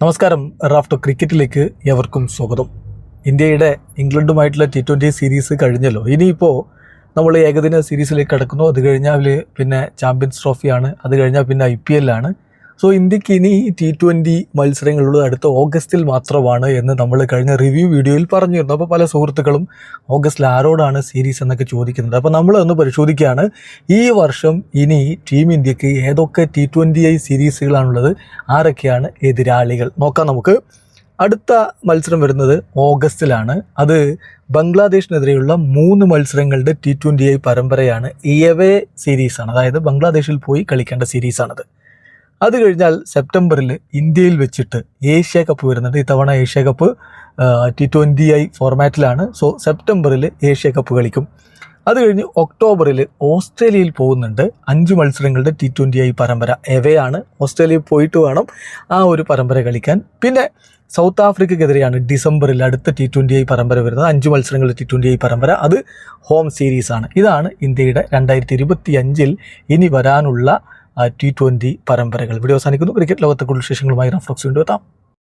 നമസ്കാരം റാഫ്റ്റോ ക്രിക്കറ്റിലേക്ക് ഏവർക്കും സ്വാഗതം. ഇന്ത്യയുടെ ഇംഗ്ലണ്ടുമായിട്ടുള്ള ടി ട്വന്റി സീരീസ് കഴിഞ്ഞല്ലോ. ഇനിയിപ്പോൾ നമ്മൾ ഏകദിന സീരീസിലേക്ക് കടക്കുന്നു. അത് കഴിഞ്ഞാൽ പിന്നെ ചാമ്പ്യൻസ് ട്രോഫിയാണ് അത് കഴിഞ്ഞാൽ പിന്നെ ഐ പി എല്ലാണ് സോ ഇന്ത്യയ്ക്ക് ഇനി ടി ട്വന്റി മത്സരങ്ങളുള്ളത് അടുത്ത ഓഗസ്റ്റിൽ മാത്രമാണ് എന്ന് നമ്മൾ കഴിഞ്ഞ റിവ്യൂ വീഡിയോയിൽ പറഞ്ഞിരുന്നു. അപ്പോൾ പല സുഹൃത്തുക്കളും ഓഗസ്റ്റിൽ ആരോടാണ് സീരീസ് എന്നൊക്കെ ചോദിക്കുന്നത്. അപ്പോൾ നമ്മൾ ഒന്ന് പരിശോധിക്കുകയാണ്. ഈ വർഷം ഇനി ടീം ഇന്ത്യയ്ക്ക് ഏതൊക്കെ ടി ട്വന്റി ഐ സീരീസുകളാണുള്ളത് ആരൊക്കെയാണ് എതിരാളികൾ? നോക്കാം നമുക്ക്. അടുത്ത മത്സരം വരുന്നത് ഓഗസ്റ്റിലാണ്. അത് ബംഗ്ലാദേശിനെതിരെയുള്ള മൂന്ന് മത്സരങ്ങളുടെ ടി ട്വന്റി ഐ പരമ്പരയാണ്. എവേ സീരീസാണ് അതായത് ബംഗ്ലാദേശിൽ പോയി കളിക്കേണ്ട സീരീസാണത് അത് കഴിഞ്ഞാൽ സെപ്റ്റംബറിൽ ഇന്ത്യയിൽ വെച്ചിട്ട് ഏഷ്യ കപ്പ് വരുന്നുണ്ട്. ഇത്തവണ Asia cup T twenty I ഫോർമാറ്റിലാണ് so സെപ്റ്റംബറിൽ ഏഷ്യ കപ്പ് കളിക്കും. അത് കഴിഞ്ഞ് ഒക്ടോബറിൽ ഓസ്ട്രേലിയയിൽ പോകുന്നുണ്ട്. അഞ്ച് മത്സരങ്ങളുടെ ടി ട്വന്റി ഐ പരമ്പര. എവയാണ്? ഓസ്ട്രേലിയയിൽ പോയിട്ട് വേണം ആ ഒരു പരമ്പര കളിക്കാൻ. പിന്നെ സൗത്ത് ആഫ്രിക്കയ്ക്കെതിരെയാണ് ഡിസംബറിൽ അടുത്ത ടി ട്വന്റി ഐ പരമ്പര വരുന്നത്. അഞ്ച് മത്സരങ്ങളുടെ ടി ട്വന്റി ഐ പരമ്പര. അത് ഹോം സീരീസാണ്. ഇതാണ് ഇന്ത്യയുടെ രണ്ടായിരത്തി ഇരുപത്തി അഞ്ചിൽ ഇനി വരാനുള്ള ടി ട്വന്റി പരമ്പരകൾ. വീഡിയോ അവസാനിക്കുന്നു. ക്രിക്കറ്റ് ലോകത്തെ കൂടുതൽ വിശേഷങ്ങളുമായി റഫ്ലക്സ് വീണ്ടും എത്താം.